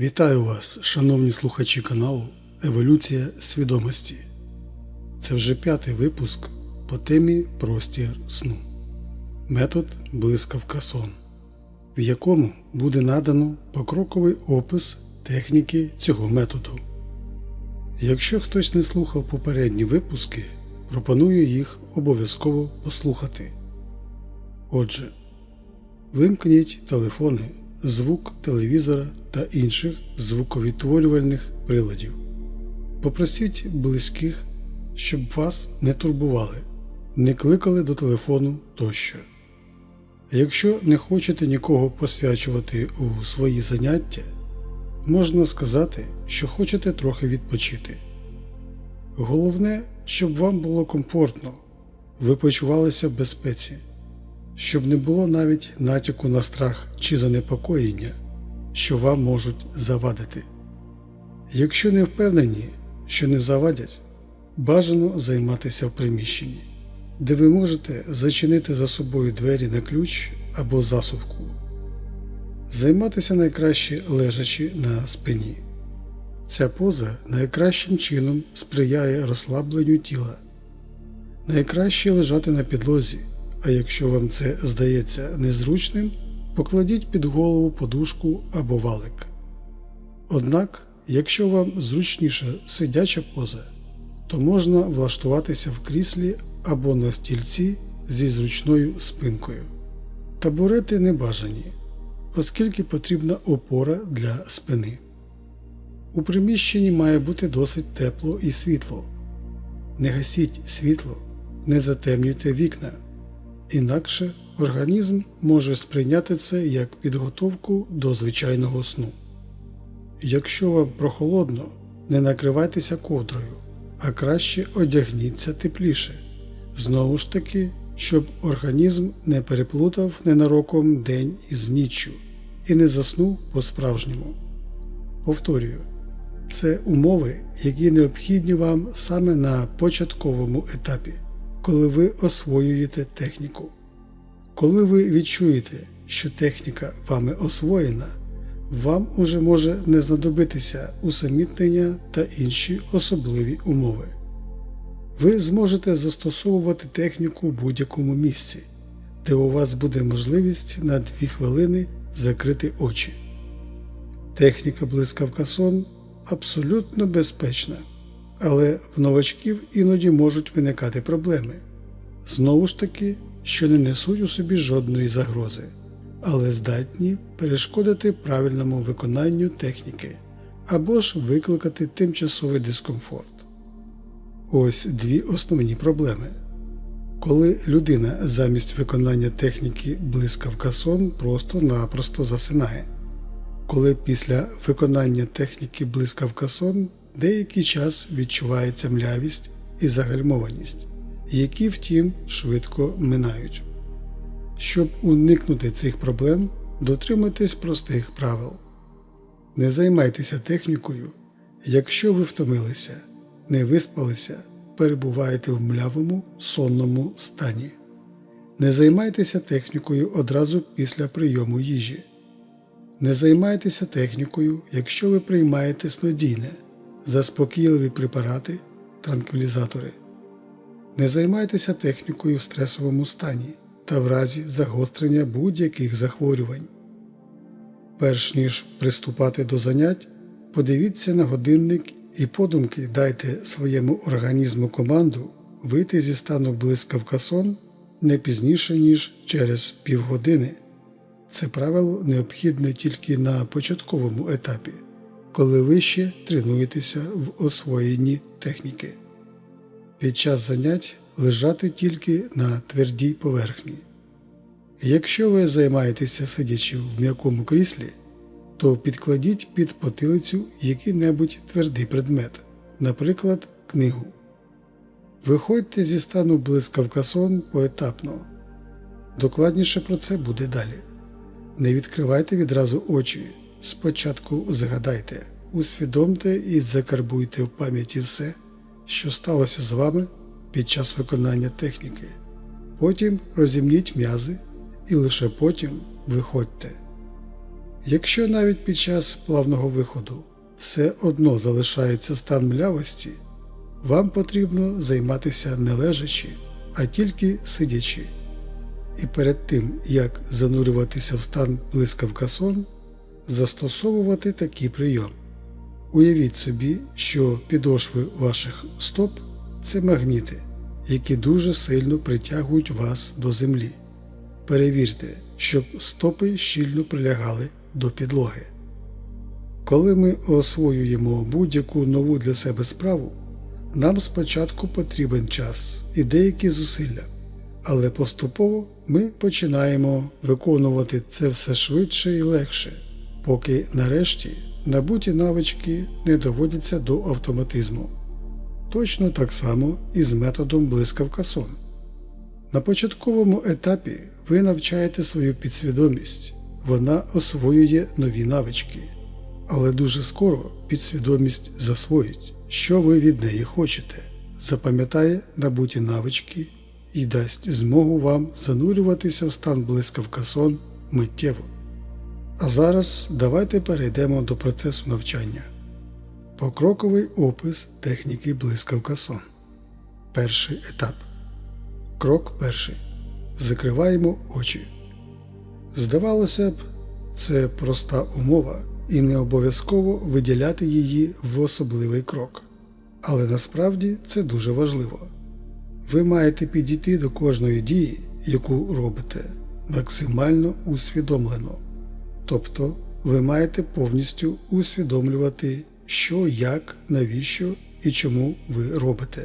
Вітаю вас, шановні слухачі каналу Еволюція свідомості. Це вже п'ятий випуск по темі Простір сну. Метод блискавка сон, в якому буде надано покроковий опис техніки цього методу. Якщо хтось не слухав попередні випуски, пропоную їх обов'язково послухати. Отже, Вимкніть телефони, звук телевізора та інших звуковідтворювальних приладів. Попросіть близьких, щоб вас не турбували, не кликали до телефону тощо. Якщо не хочете нікого посвячувати у свої заняття, можна сказати, що хочете трохи відпочити. Головне, щоб вам було комфортно, ви почувалися в безпеці щоб не було навіть натяку на страх чи занепокоєння, що вам можуть завадити. Якщо не впевнені, що не завадять, бажано займатися в приміщенні, де ви можете зачинити за собою двері на ключ або засувку. Займатися найкраще лежачи на спині. Ця поза найкращим чином сприяє розслабленню тіла. Найкраще лежати на підлозі. А якщо вам це здається незручним, покладіть під голову подушку або валик. Однак, якщо вам зручніша сидяча поза, то можна влаштуватися в кріслі або на стільці зі зручною спинкою. Табурети не бажані, оскільки потрібна опора для спини. У приміщенні має бути досить тепло і світло. Не гасіть світло, не затемнюйте вікна. Інакше організм може сприйняти це як підготовку до звичайного сну. Якщо вам прохолодно, не накривайтеся ковдрою, а краще одягніться тепліше. Знову ж таки, щоб організм не переплутав ненароком день із ніччю і не заснув по-справжньому. Повторюю, це умови, які необхідні вам саме на початковому етапі коли ви освоюєте техніку. Коли ви відчуєте, що техніка вами освоєна, вам уже може не знадобитися усамітнення та інші особливі умови. Ви зможете застосовувати техніку в будь-якому місці, де у вас буде можливість на 2 хвилини закрити очі. Техніка блискавка сон абсолютно безпечна але в новачків іноді можуть виникати проблеми. Знову ж таки, що не несуть у собі жодної загрози, але здатні перешкодити правильному виконанню техніки або ж викликати тимчасовий дискомфорт. Ось дві основні проблеми. Коли людина замість виконання техніки блискавка сон просто-напросто засинає, коли після виконання техніки блискавка сон деякий час відчувається млявість і загальмованість, які, втім, швидко минають. Щоб уникнути цих проблем, дотримуйтесь простих правил. Не займайтеся технікою, якщо ви втомилися, не виспалися, перебуваєте в млявому сонному стані. Не займайтеся технікою одразу після прийому їжі. Не займайтеся технікою, якщо ви приймаєте снодійне заспокійливі препарати, транквілізатори. Не займайтеся технікою в стресовому стані та в разі загострення будь-яких захворювань. Перш ніж приступати до занять, подивіться на годинник і подумки дайте своєму організму команду вийти зі стану блискавка сон не пізніше, ніж через півгодини. Це правило необхідне тільки на початковому етапі коли ви ще тренуєтеся в освоєнні техніки. Під час занять лежати тільки на твердій поверхні. Якщо ви займаєтеся сидячи в м'якому кріслі, то підкладіть під потилицю який-небудь твердий предмет, наприклад, книгу. Виходьте зі стану блискавка сон поетапно. Докладніше про це буде далі. Не відкривайте відразу очі. Спочатку згадайте, усвідомте і закарбуйте в пам'яті все, що сталося з вами під час виконання техніки. Потім розімніть м'язи і лише потім виходьте. Якщо навіть під час плавного виходу все одно залишається стан млявості, вам потрібно займатися не лежачи, а тільки сидячи. І перед тим, як занурюватися в стан блискавка сон, застосовувати такий прийом. Уявіть собі, що підошви ваших стоп це магніти, які дуже сильно притягують вас до землі. Перевірте, щоб стопи щільно прилягали до підлоги. Коли ми освоюємо будь-яку нову для себе справу, нам спочатку потрібен час і деякі зусилля, але поступово ми починаємо виконувати це все швидше і легше, поки нарешті набуті навички не доводяться до автоматизму. Точно так само і з методом блискавка сон. На початковому етапі ви навчаєте свою підсвідомість, вона освоює нові навички, але дуже скоро підсвідомість засвоїть, що ви від неї хочете, запам'ятає набуті навички і дасть змогу вам занурюватися в стан блискавка сон миттєво. А зараз давайте перейдемо до процесу навчання. Покроковий опис техніки блискавка сон. Перший етап. Крок перший. Закриваємо очі. Здавалося б, це проста умова і не обов'язково виділяти її в особливий крок. Але насправді це дуже важливо. Ви маєте підійти до кожної дії, яку робите, максимально усвідомлено. Тобто ви маєте повністю усвідомлювати, що, як, навіщо і чому ви робите.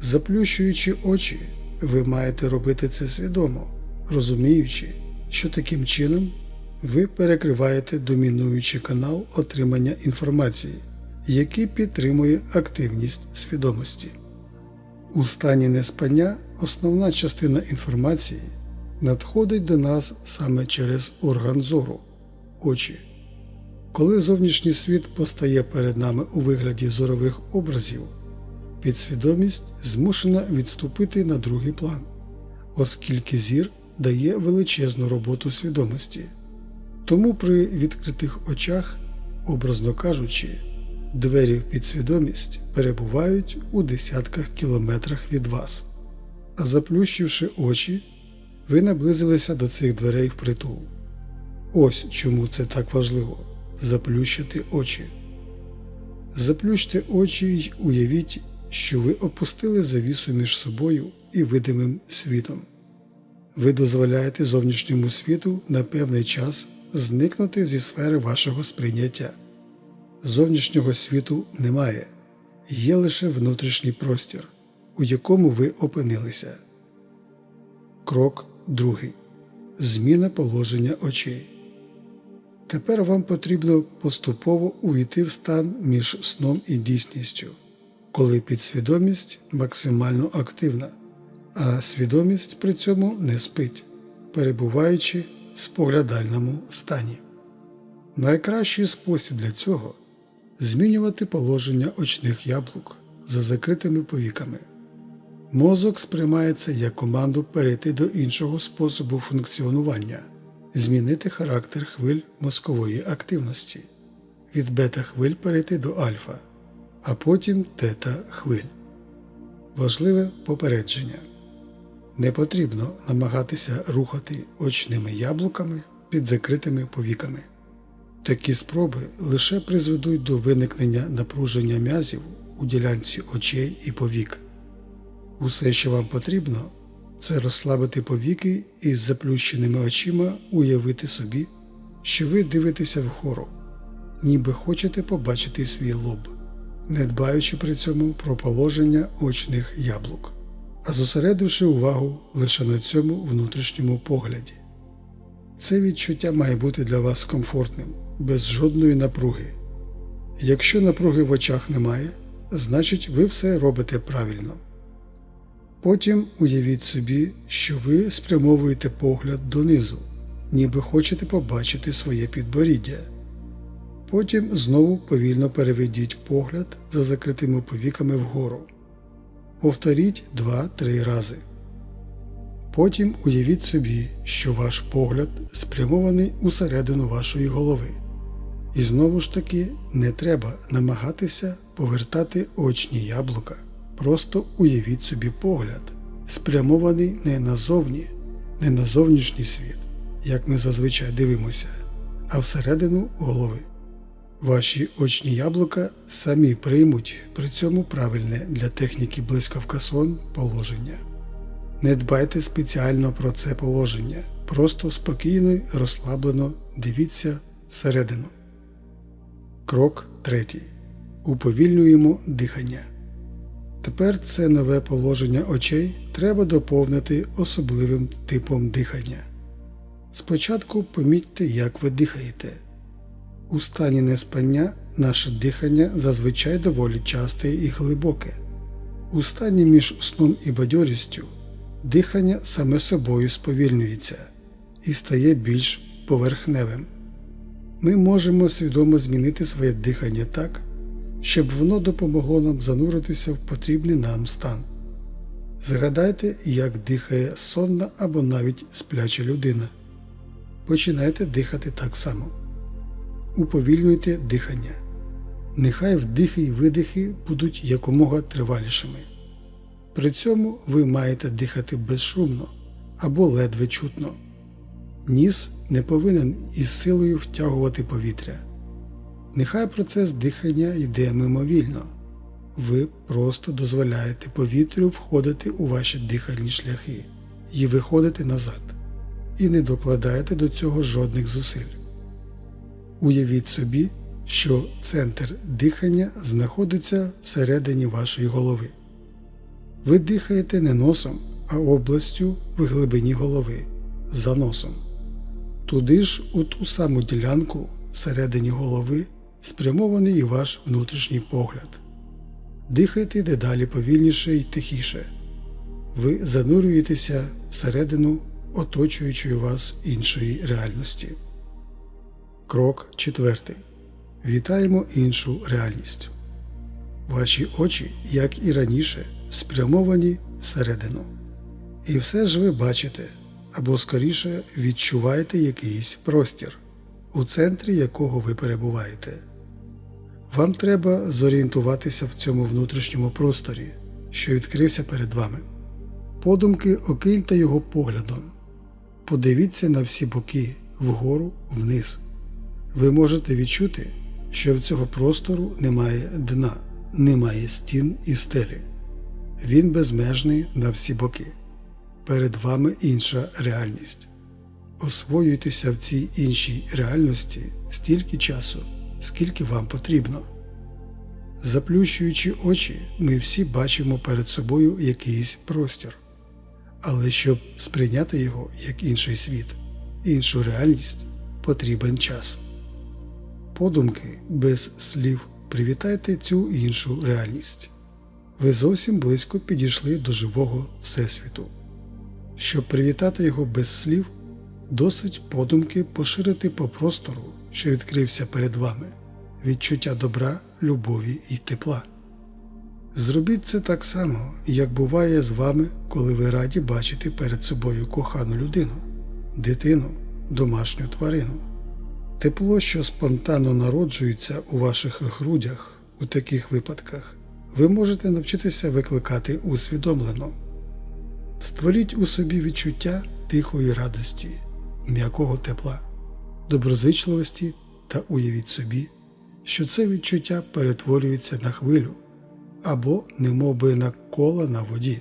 Заплющуючи очі, ви маєте робити це свідомо, розуміючи, що таким чином ви перекриваєте домінуючий канал отримання інформації, який підтримує активність свідомості. У стані неспання основна частина інформації надходить до нас саме через орган зору очі. Коли зовнішній світ постає перед нами у вигляді зорових образів, підсвідомість змушена відступити на другий план, оскільки зір дає величезну роботу свідомості. Тому при відкритих очах, образно кажучи, двері в підсвідомість перебувають у десятках кілометрах від вас, а заплющивши очі, ви наблизилися до цих дверей впритул. Ось чому це так важливо заплющити очі. Заплющте очі й уявіть, що ви опустили завісу між собою і видимим світом. Ви дозволяєте зовнішньому світу на певний час зникнути зі сфери вашого сприйняття. Зовнішнього світу немає, є лише внутрішній простір, у якому ви опинилися. Крок другий. Зміна положення очей. Тепер вам потрібно поступово увійти в стан між сном і дійсністю, коли підсвідомість максимально активна, а свідомість при цьому не спить, перебуваючи в споглядальному стані. Найкращий спосіб для цього змінювати положення очних яблук за закритими повіками. Мозок сприймається як команду перейти до іншого способу функціонування, змінити характер хвиль мозкової активності, від бета хвиль перейти до альфа, а потім тета хвиль. Важливе попередження. Не потрібно намагатися рухати очними яблуками під закритими повіками. Такі спроби лише призведуть до виникнення напруження м'язів у ділянці очей і повік. Усе, що вам потрібно, це розслабити повіки і з заплющеними очима уявити собі, що ви дивитеся вгору, ніби хочете побачити свій лоб, не дбаючи при цьому про положення очних яблук, а зосередивши увагу лише на цьому внутрішньому погляді. Це відчуття має бути для вас комфортним, без жодної напруги. Якщо напруги в очах немає, значить ви все робите правильно. Потім уявіть собі, що ви спрямовуєте погляд донизу, ніби хочете побачити своє підборіддя. Потім знову повільно переведіть погляд за закритими повіками вгору. Повторіть 2-3 рази. Потім уявіть собі, що ваш погляд спрямований усередину вашої голови. І знову ж таки не треба намагатися повертати очні яблука. Просто уявіть собі погляд, спрямований не назовні, не на зовнішній світ, як ми зазвичай дивимося, а всередину голови. Ваші очні яблука самі приймуть при цьому правильне для техніки блискавка сон положення. Не дбайте спеціально про це положення, просто спокійно й розслаблено дивіться всередину. Крок третій. Уповільнюємо дихання. Тепер це нове положення очей треба доповнити особливим типом дихання. Спочатку помітьте, як ви дихаєте. У стані неспання наше дихання зазвичай доволі часте і глибоке. У стані між сном і бадьорістю дихання саме собою сповільнюється і стає більш поверхневим. Ми можемо свідомо змінити своє дихання так, щоб воно допомогло нам зануритися в потрібний нам стан. Згадайте, як дихає сонна або навіть спляча людина. Починайте дихати так само. Уповільнюйте дихання. Нехай вдихи і видихи будуть якомога тривалішими. При цьому ви маєте дихати безшумно або ледве чутно. Ніс не повинен із силою втягувати повітря. Нехай процес дихання йде мимовільно. Ви просто дозволяєте повітрю входити у ваші дихальні шляхи і виходити назад, і не докладаєте до цього жодних зусиль. Уявіть собі, що центр дихання знаходиться всередині вашої голови. Ви дихаєте не носом, а областю в глибині голови за носом. Туди ж, у ту саму ділянку всередині голови, спрямований і ваш внутрішній погляд. Дихайте дедалі повільніше і тихіше. Ви занурюєтеся всередину оточуючої вас іншої реальності. Крок четвертий. Вітаємо іншу реальність. Ваші очі, як і раніше, спрямовані всередину. І все ж ви бачите або скоріше відчуваєте якийсь простір, у центрі якого ви перебуваєте. Вам треба зорієнтуватися в цьому внутрішньому просторі, що відкрився перед вами. Подумки окиньте його поглядом. Подивіться на всі боки, вгору, вниз. Ви можете відчути, що в цього простору немає дна, немає стін і стелі. Він безмежний на всі боки. Перед вами інша реальність. Освоюйтеся в цій іншій реальності стільки часу, скільки вам потрібно. Заплющуючи очі, ми всі бачимо перед собою якийсь простір. Але щоб сприйняти його як інший світ, іншу реальність, потрібен час. Подумки без слів привітайте цю іншу реальність. Ви зовсім близько підійшли до живого Всесвіту. Щоб привітати його без слів, досить подумки поширити по простору, що відкрився перед вами, відчуття добра, любові і тепла. Зробіть це так само, як буває з вами, коли ви раді бачити перед собою кохану людину, дитину, домашню тварину. Тепло, що спонтанно народжується у ваших грудях у таких випадках, ви можете навчитися викликати усвідомлено. Створіть у собі відчуття тихої радості, м'якого тепла, доброзичливості та уявіть собі, що це відчуття перетворюється на хвилю або немовби на кола на воді,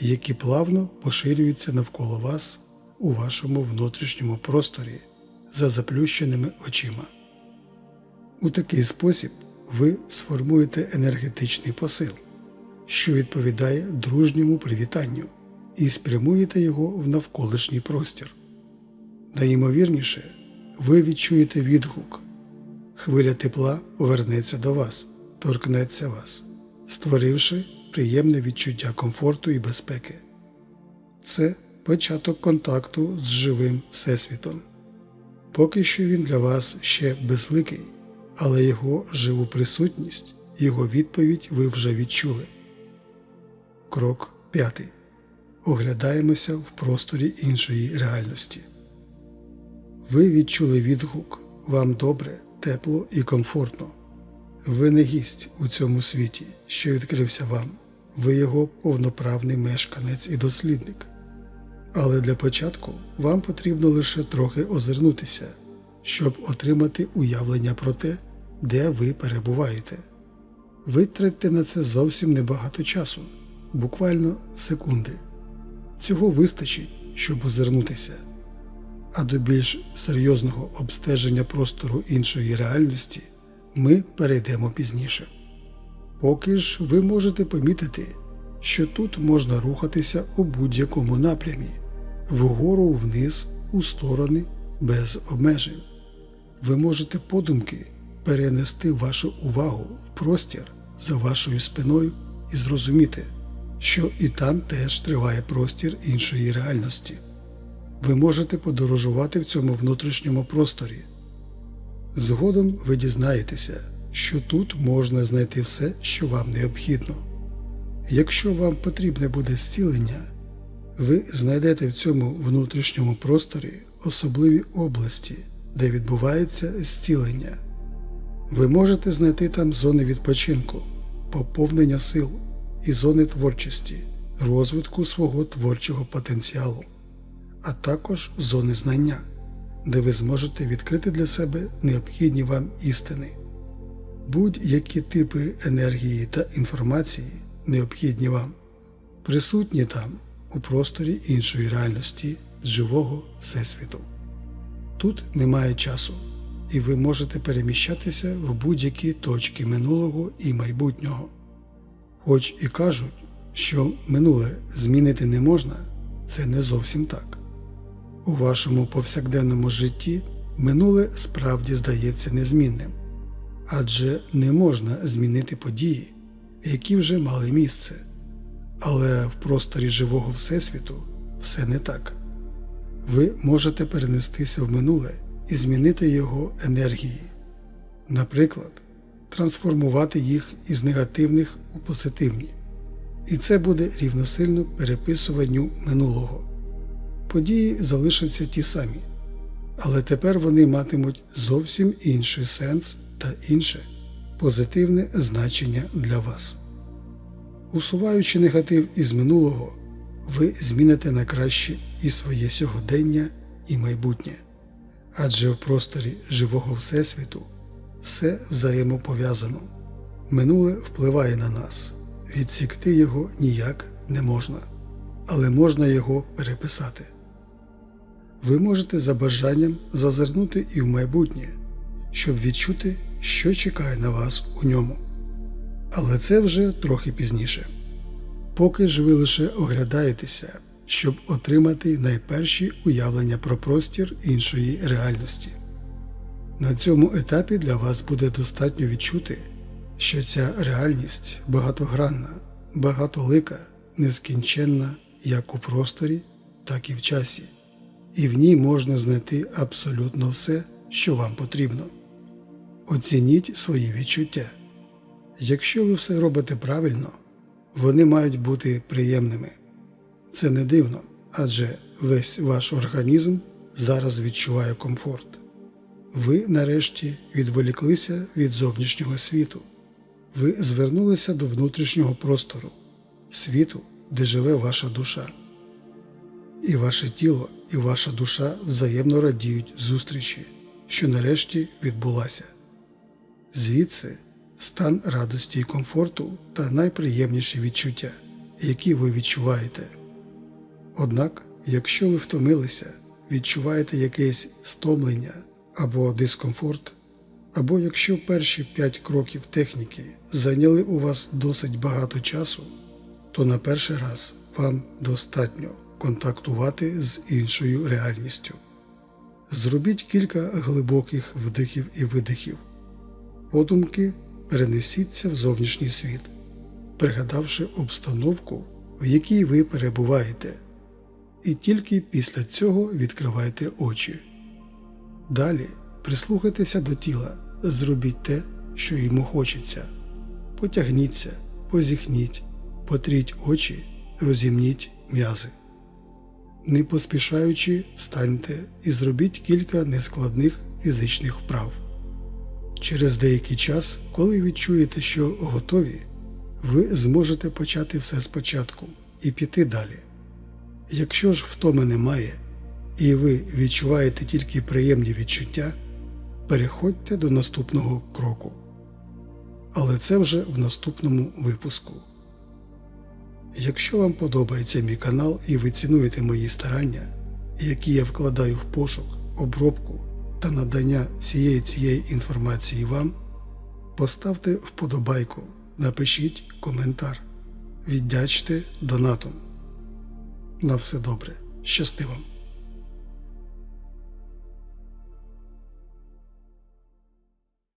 які плавно поширюються навколо вас у вашому внутрішньому просторі за заплющеними очима. У такий спосіб ви сформуєте енергетичний посил, що відповідає дружньому привітанню, і спрямуєте його в навколишній простір. Найімовірніше, ви відчуєте відгук, хвиля тепла повернеться до вас, торкнеться вас, створивши приємне відчуття комфорту і безпеки. Це початок контакту з живим Всесвітом. Поки що він для вас ще безликий, але його живу присутність, його відповідь ви вже відчули. Крок п'ятий. оглядаємося в просторі іншої реальності. Ви відчули відгук, вам добре, тепло і комфортно. Ви не гість у цьому світі, що відкрився вам, ви його повноправний мешканець і дослідник. Але для початку вам потрібно лише трохи озирнутися, щоб отримати уявлення про те, де ви перебуваєте. Витратьте на це зовсім небагато часу, буквально секунди. Цього вистачить, щоб озирнутися. А до більш серйозного обстеження простору іншої реальності ми перейдемо пізніше. Поки ж ви можете помітити, що тут можна рухатися у будь-якому напрямі вгору, вниз, у сторони без обмежень. Ви можете подумки перенести вашу увагу в простір за вашою спиною і зрозуміти, що і там теж триває простір іншої реальності. Ви можете подорожувати в цьому внутрішньому просторі. Згодом ви дізнаєтеся, що тут можна знайти все, що вам необхідно. Якщо вам потрібне буде зцілення, ви знайдете в цьому внутрішньому просторі особливі області, де відбувається зцілення. Ви можете знайти там зони відпочинку, поповнення сил і зони творчості, розвитку свого творчого потенціалу, а також зони знання, де ви зможете відкрити для себе необхідні вам істини. Будь-які типи енергії та інформації, необхідні вам, присутні там у просторі іншої реальності з живого Всесвіту. Тут немає часу, і ви можете переміщатися в будь-які точки минулого і майбутнього. Хоч і кажуть, що минуле змінити не можна, це не зовсім так. У вашому повсякденному житті минуле справді здається незмінним, адже не можна змінити події, які вже мали місце. Але в просторі живого Всесвіту все не так. Ви можете перенестися в минуле і змінити його енергії, наприклад, трансформувати їх із негативних у позитивні, і це буде рівносильно переписуванню минулого. Події залишаться ті самі, але тепер вони матимуть зовсім інший сенс та інше позитивне значення для вас. Усуваючи негатив із минулого, ви зміните на краще і своє сьогодення, і майбутнє, адже в просторі живого Всесвіту все взаємопов'язано, минуле впливає на нас, відсікти його ніяк не можна, але можна його переписати. Ви можете за бажанням зазирнути і в майбутнє, щоб відчути, що чекає на вас у ньому. Але це вже трохи пізніше. Поки ж ви лише оглядаєтеся, щоб отримати найперші уявлення про простір іншої реальності. На цьому етапі для вас буде достатньо відчути, що ця реальність багатогранна, багатолика, нескінченна як у просторі, так і в часі, і в ній можна знайти абсолютно все, що вам потрібно. Оцініть свої відчуття. Якщо ви все робите правильно, вони мають бути приємними. Це не дивно, адже весь ваш організм зараз відчуває комфорт. Ви нарешті відволіклися від зовнішнього світу. Ви звернулися до внутрішнього простору, світу, де живе ваша душа. І ваше тіло, і ваша душа взаємно радіють зустрічі, що нарешті відбулася. Звідси стан радості і комфорту та найприємніші відчуття, які ви відчуваєте. Однак, якщо ви втомилися, відчуваєте якесь стомлення або дискомфорт, або якщо перші п'ять кроків техніки зайняли у вас досить багато часу, то на перший раз вам достатньо контактувати з іншою реальністю. Зробіть кілька глибоких вдихів і видихів. Подумки перенесіться в зовнішній світ, пригадавши обстановку, в якій ви перебуваєте, і тільки після цього відкривайте очі. Далі прислухайтеся до тіла, зробіть те, що йому хочеться. Потягніться, позіхніть, потріть очі, розімніть м'язи. Не поспішаючи, встаньте і зробіть кілька нескладних фізичних вправ. Через деякий час, коли відчуєте, що готові, ви зможете почати все спочатку і піти далі. Якщо ж втоми немає, і ви відчуваєте тільки приємні відчуття, переходьте до наступного кроку. Але це вже в наступному випуску. Якщо вам подобається мій канал і ви цінуєте мої старання, які я вкладаю в пошук, обробку та надання всієї цієї інформації вам, поставте вподобайку, напишіть коментар, віддячте донатом. На все добре, щасти вам!